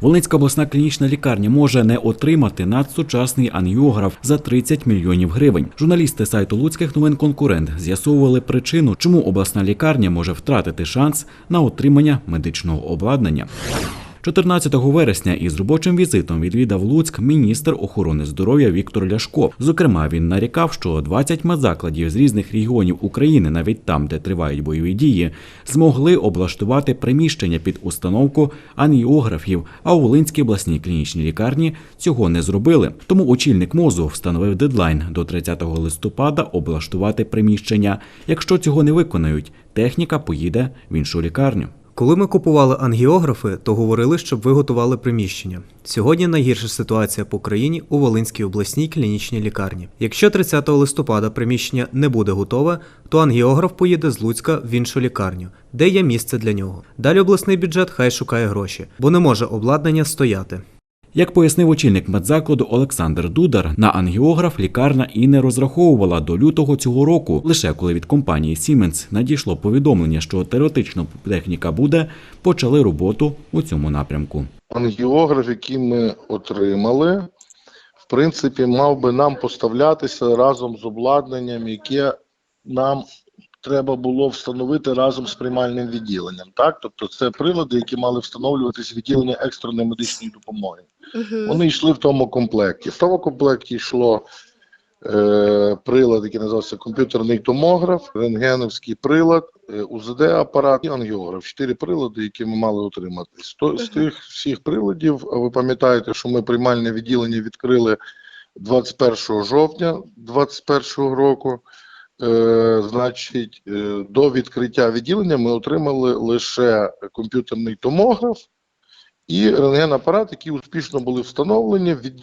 Волинська обласна клінічна лікарня може не отримати надсучасний ангіограф за 30 мільйонів гривень. Журналісти сайту Луцьких новин конкурент з'ясовували причину, чому обласна лікарня може втратити шанс на отримання медичного обладнання. 14 вересня із робочим візитом відвідав Луцьк міністр охорони здоров'я Віктор Ляшко. Зокрема, він нарікав, що 20 медзакладів з різних регіонів України, навіть там, де тривають бойові дії, змогли облаштувати приміщення під установку ангіографів, а у Волинській обласній клінічній лікарні цього не зробили. Тому очільник мозу встановив дедлайн до 30 листопада облаштувати приміщення. Якщо цього не виконають, техніка поїде в іншу лікарню. Коли ми купували ангіографи, то говорили, щоб ви готували приміщення. Сьогодні найгірша ситуація по країні у Волинській обласній клінічній лікарні. Якщо 30 листопада приміщення не буде готове, то ангіограф поїде з Луцька в іншу лікарню, де є місце для нього. Далі обласний бюджет хай шукає гроші, бо не може обладнання стояти. Як пояснив очільник медзакладу Олександр Дудар, на ангіограф лікарня і не розраховувала до лютого цього року. Лише коли від компанії Siemens надійшло повідомлення, що теоретично техніка буде, почали роботу у цьому напрямку. ангіограф, який ми отримали, в принципі, мав би нам поставлятися разом з обладнанням, яке нам треба було встановити разом з приймальним відділенням. Так, тобто це прилади, які мали встановлюватись відділення екстреної медичної допомоги. Вони йшли в тому комплекті. В тому комплекті йшло е, прилад, який називався комп'ютерний томограф, рентгеновський прилад, е, УЗД-апарат і ангіограф. Чотири прилади, які ми мали отримати. З, то- з тих всіх приладів, ви пам'ятаєте, що ми приймальне відділення відкрили 21 жовтня 2021 року. Е, значить, е, до відкриття відділення ми отримали лише комп'ютерний томограф і рентген-апарат, які успішно були встановлені. Від...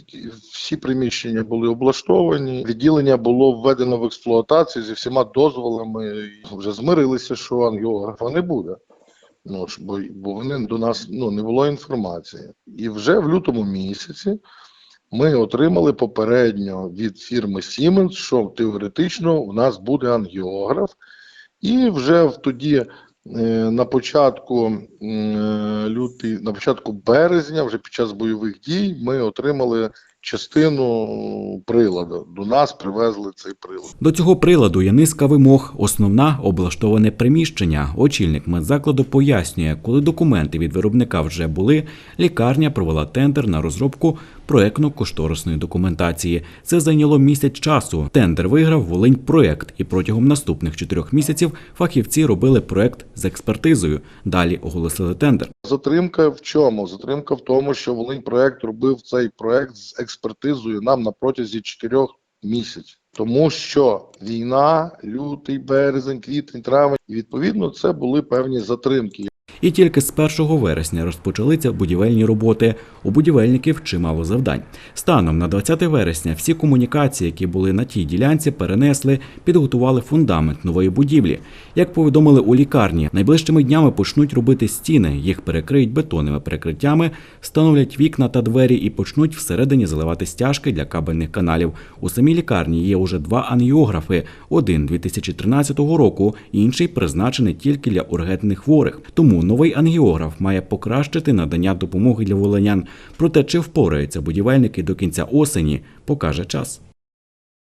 Всі приміщення були облаштовані. Відділення було введено в експлуатацію зі всіма дозволами. Вже змирилися, що ангіографа не буде. Ну бо, бо вони до нас ну не було інформації. І вже в лютому місяці ми отримали попередньо від фірми Siemens, що теоретично у нас буде ангіограф, і вже тоді. е, На початку е, лютий, на початку березня, вже під час бойових дій, ми отримали частину приладу. До нас привезли цей прилад. До цього приладу є низка вимог. Основна облаштоване приміщення. Очільник медзакладу пояснює, коли документи від виробника вже були, лікарня провела тендер на розробку проектно-кошторисної документації. Це зайняло місяць часу. Тендер виграв Волинь проект, і протягом наступних чотирьох місяців фахівці робили проект з експертизою. Далі оголосили тендер. Затримка в чому? Затримка в тому, що Волинь проект робив цей проект з експертизою нам на протязі чотирьох місяців. Тому що війна, лютий, березень, квітень, травень, і відповідно це були певні затримки. І тільки з 1 вересня розпочалися будівельні роботи. У будівельників чимало завдань. Станом на 20 вересня всі комунікації, які були на тій ділянці, перенесли, підготували фундамент нової будівлі. Як повідомили у лікарні, найближчими днями почнуть робити стіни, їх перекриють бетонними перекриття, встановлять вікна та двері і почнуть всередині заливати стяжки для кабельних каналів. У самій лікарні є уже два ангіографи: один 2013 року, інший призначений тільки для ургентних хворих. Тому новий ангіограф має покращити надання допомоги для волинян. Проте чи впораються будівельники до кінця осені, покаже час.